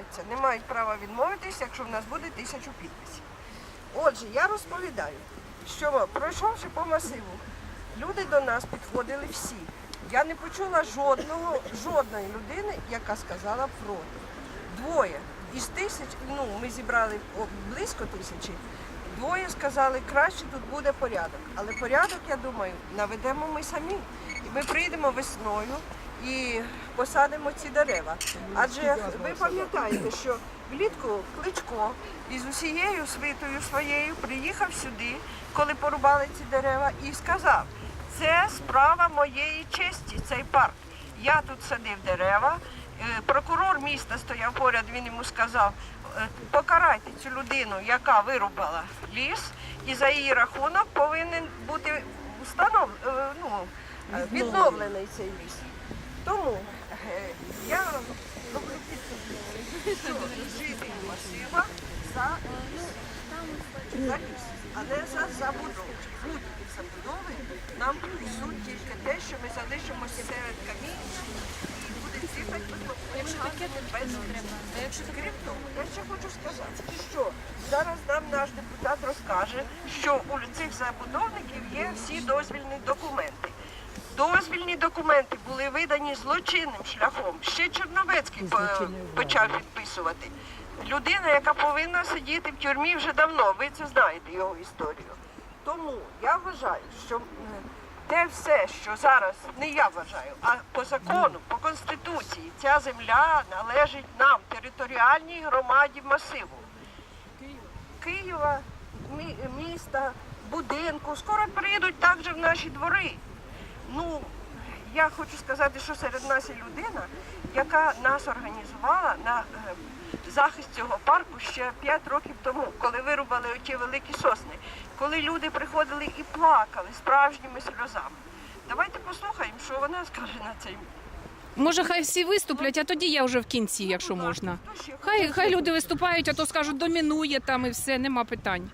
дивляться, не мають права відмовитися, якщо в нас буде тисячу підписів. Отже, я розповідаю, що пройшовши по масиву, люди до нас підходили всі. Я не почула жодного, жодної людини, яка сказала проти. Двоє із тисяч, ну ми зібрали близько тисячі. Двоє сказали, краще тут буде порядок. Але порядок, я думаю, наведемо ми самі. Ми прийдемо весною і посадимо ці дерева. Адже ви пам'ятаєте, що влітку Кличко із усією свитою своєю приїхав сюди, коли порубали ці дерева, і сказав, це справа моєї честі, цей парк. Я тут садив дерева. Е, Прокурор міста стояв поряд, він йому сказав, е, покарайте цю людину, яка вирубала ліс, і за її рахунок повинен бути установ, е, ну, відновлений цей ліс. Тому е, я роблю підсумки, що жителі масива за ліс, за а не за забудову. Будь-які забудови нам присуть тільки те, що ми залишимося серед каміння і буде ціпати без Крім того, я ще хочу сказати, що зараз нам наш депутат розкаже, що у цих забудовників є всі дозвільні документи. Дозвільні документи були видані злочинним шляхом. Ще Чорновецький по- почав підписувати. Людина, яка повинна сидіти в тюрмі вже давно, ви це знаєте його історію. Тому я вважаю, що те все, що зараз не я вважаю, а по закону, по конституції, ця земля належить нам, територіальній громаді масиву. Києва, мі- міста, будинку. Скоро приїдуть також в наші двори. Ну, я хочу сказати, що серед нас є людина, яка нас організувала на е, захист цього парку ще 5 років тому, коли вирубали оті великі сосни, коли люди приходили і плакали справжніми сльозами. Давайте послухаємо, що вона скаже на цей. Може, хай всі виступлять, а тоді я вже в кінці, якщо можна. Хай хай люди виступають, а то скажуть, домінує там і все, нема питань.